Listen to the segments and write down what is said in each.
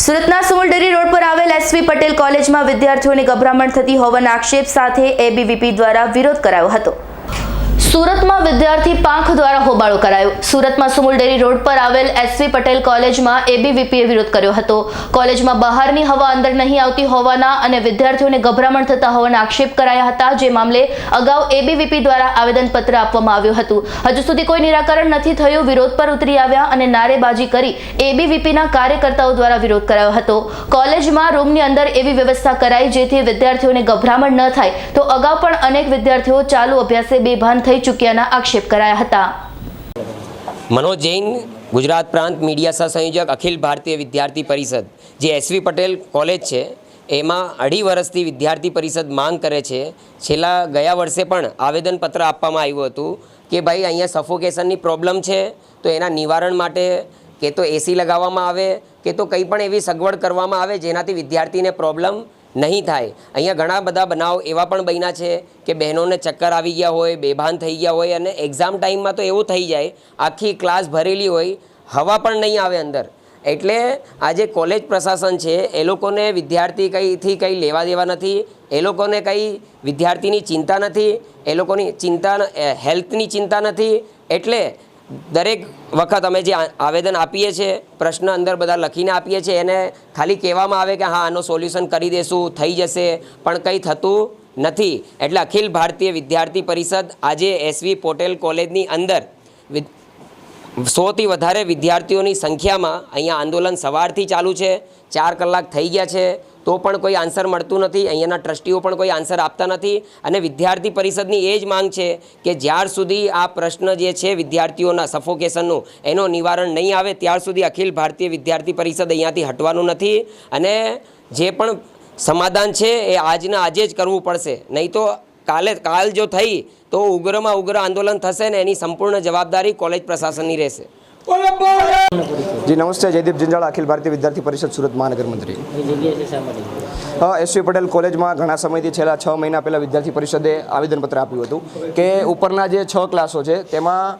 સુરતના સુમલડેરી રોડ પર આવેલ એસવી પટેલ કોલેજમાં વિદ્યાર્થીઓને ગભરામણ થતી હોવાના આક્ષેપ સાથે એબીવીપી દ્વારા વિરોધ કરાયો હતો. સુરતમાં વિદ્યાર્થી પાંખ દ્વારા હોબાળો કરાયો. સુરતમાં સુમુલડેરી રોડ પર આવેલ એસવી પટેલ કોલેજમાં એબીવીપીએ વિરોધ કર્યો હતો. કોલેજમાં બહારની હવા અંદર નહીં આવતી હોવાના અને વિદ્યાર્થીઓને ગભરામણ થતા હોવાના આક્ષેપ કરાયા હતા, જે મામલે અગાઉ એબીવીપી દ્વારા આવેદનપત્ર આપવામાં આવ્યું હતું. હજુ સુધી કોઈ નિરાકરણ નથી થયું, વિરોધ પર ઉતરી આવ્યા અને નારેબાજી કરી એબીવીપીના કાર્યકર્તાઓ દ્વારા વિરોધ કરાયો હતો. કોલેજમાં રૂમની અંદર એવી વ્યવસ્થા કરાઈ જેથી વિદ્યાર્થીઓને ગભરામણ ન થાય. તો અગાઉ પણ અનેક વિદ્યાર્થીઓ ચાલુ અભ્યાસે બેભાન થઈ ચૂક્યાના આક્ષેપ કરાયા હતા. મનોજ જૈન, ગુજરાત પ્રાંત મીડિયા સહસંયોજક અખિલ ભારતીય વિદ્યાર્થી પરિષદ, જે એસવી પટેલ કોલેજ છે, એમાં અઢી વર્ષથી વિદ્યાર્થી પરિષદ માંગ કરે છે. છેલ્લા ગયા વર્ષે પણ આવેદનપત્ર આપવામાં આવ્યું હતું કે ભાઈ, અહીંયા સફોકેશનની પ્રોબ્લેમ છે, તો એના નિવારણ માટે કે તો એસી લગાવવામાં આવે, કે તો કંઈ પણ એવી સગવડ કરવામાં આવે જેનાથી વિદ્યાર્થીને પ્રોબ્લેમ નહીં થાય. અહીંયા ઘણા બધા બનાવ એવા પણ બન્યા છે કે બહેનોને ચક્કર આવી ગયા હોય, બેભાન થઈ ગયા હોય અને એક્ઝામ ટાઈમમાં તો એવું થઈ જાય, આખી ક્લાસ ભરેલી હોય, હવા પણ નહીં આવે અંદર. એટલે આજે કોલેજ પ્રશાસન છે, એ લોકોને વિદ્યાર્થી કંઈથી કંઈ લેવા દેવા નથી, એ લોકોને કંઈ વિદ્યાર્થીની ચિંતા નથી, એ લોકોની ચિંતા હેલ્થની ચિંતા નથી, એટલે દરેક વખત અમે જે આવેદન આપીએ છીએ, પ્રશ્ન અંદર બધા લખીને આપીએ છીએ, એને ખાલી કહેવામાં આવે કે હા, આનું સોલ્યુશન કરી દેશું, થઈ જશે, પણ કંઈ થતું નથી. એટલે અખિલ ભારતીય વિદ્યાર્થી પરિષદ આજે એસવી પોટેલ કોલેજની અંદર સોથી વધારે વિદ્યાર્થીઓની સંખ્યામાં અહીંયા આંદોલન સવારથી ચાલુ છે, ચાર કલાક થઈ ગયા છે. તો પણ કોઈ આન્સર મળતું નથી. અહીંયાના ટ્રસ્ટીઓ પણ કોઈ આન્સર આપતા નથી. અને વિદ્યાર્થી પરિષદની એ જ માંગ છે કે જ્યાર સુધી આ પ્રશ્ન જે છે વિદ્યાર્થીઓના સફોકેશનનું એનો નિવારણ નહીં આવે, ત્યાર સુધી અખિલ ભારતીય વિદ્યાર્થી પરિષદ અહીંયાથી હટવાનું નથી. અને જે પણ સમાધાન છે એ આજના આજે જ કરવું પડશે. નહીં તો કાલે, કાલ જો થઈ, તો ઉગ્રમાં ઉગ્ર આંદોલન થશે ને એની સંપૂર્ણ જવાબદારી કોલેજ પ્રશાસનની રહેશે. જી નમસ્તે જયદીપ જંજાળા અખિલ ભારતીય વિદ્યાર્થી પરિષદ સુરત મહાનગર મંત્રી એસવી પટેલ કોલેજમાં ઘણા સમયથી છેલ્લા છ મહિના પહેલાં વિદ્યાર્થી પરિષદે આવેદનપત્ર આપ્યું હતું કે ઉપરના જે છ ક્લાસો છે તેમાં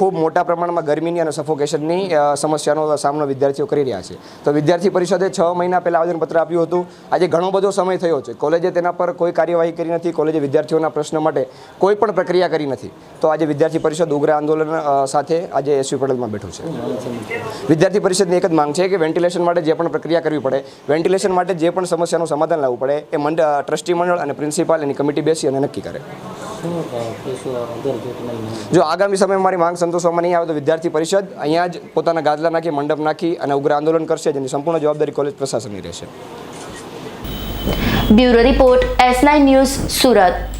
ખૂબ મોટા પ્રમાણમાં ગરમીની અને સફોકેશનની સમસ્યાનો સામનો વિદ્યાર્થીઓ કરી રહ્યા છે. તો વિદ્યાર્થી પરિષદે છ મહિના પહેલાં આવેદનપત્ર આપ્યું હતું. આજે ઘણો બધો સમય થયો છે. કોલેજે તેના પર કોઈ કાર્યવાહી કરી નથી. કોલેજે વિદ્યાર્થીઓના પ્રશ્ન માટે કોઈ પણ પ્રક્રિયા કરી નથી. તો આજે વિદ્યાર્થી પરિષદ ઉગ્ર આંદોલન સાથે આજે એસવી પટેલમાં બેઠું છે. વિદ્યાર્થી પરિષદની એક જ માંગ છે કે વેન્ટિલેશન માટે જે પણ પ્રક્રિયા કરવી પડે, વેન્ટિલેશન માટે જે પણ સમસ્યાનું સમાધાન લાવવું પડે, એ મંડ ટ્રસ્ટી મંડળ અને પ્રિન્સિપાલ એની કમિટી બેસી અને નક્કી કરે. જો આગામી સમયમાં મારી માંગ સંતોષવામાં નહીં આવે તો વિદ્યાર્થી પરિષદ અહીંયા જ પોતાના ગાદલા નાખી, મંડપ નાખી અને ઉગ્ર આંદોલન કરશે, જેની સંપૂર્ણ જવાબદારી કોલેજ પ્રશાસનની રહેશે. Bureau report, S news, Surat.